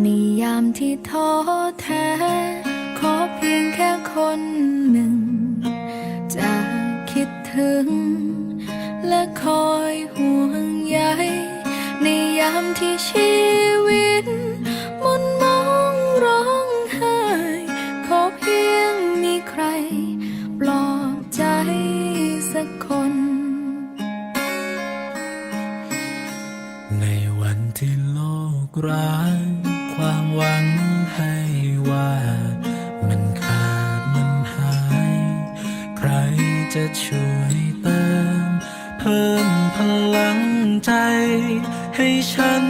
ในยามที่ท้อแท้ ขอเพียงแค่คนหนึ่ง จะคิดถึง และคอยห่วงใยในยามที่ชีวิตมุนมองร้องไห้ขอเพียงมีใคร ปลอบใจสักคน ในวันที่โลกร้า หวังให้ว่ามันขาดมันหาย ใครจะช่วยเติม เพิ่มพลังใจ ให้ฉัน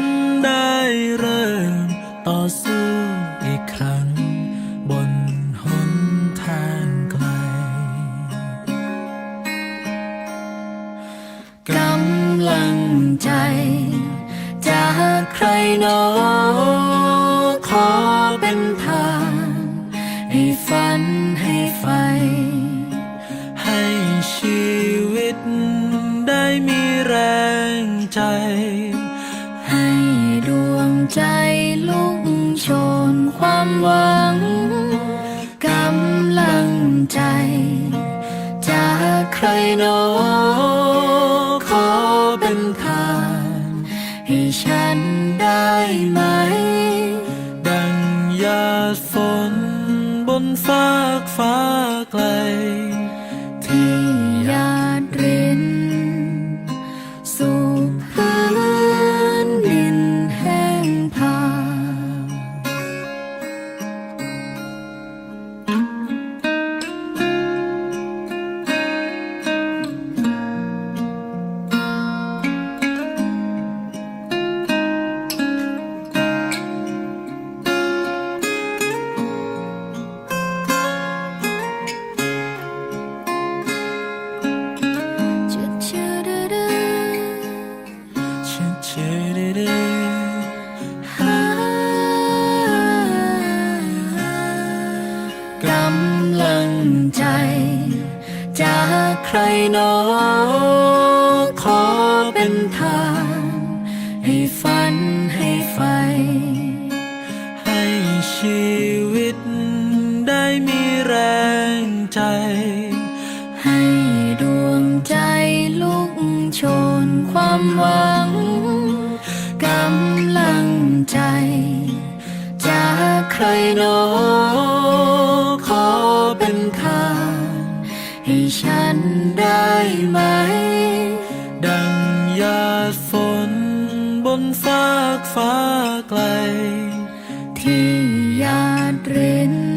ได้เริ่ม ต่อสู้อีกครั้ง บนหนทางไกลกำลังใจ จากใครหนอขอ เป็นทาง ให้ฝันให้ไฟ ให้ชีวิตได้มีแรงใจ ให้ดวงใจลุ่งโชนความหวัง กำลังใจ จากใครหนอขอเป็นทาง ให้ฉันได้มดั นฟากฟ้าไกล กำลังใจ จากใครนอขอเป็นทางให้ฝันให้ไฟ ให้ชีวิตได้มีแรงใจ ให้ดวงใจลุกโชนความหวัง นทาให้ฉันได้ไหม ดังยาดฝนบนฟากฟ้าไกล ที่ยาดริน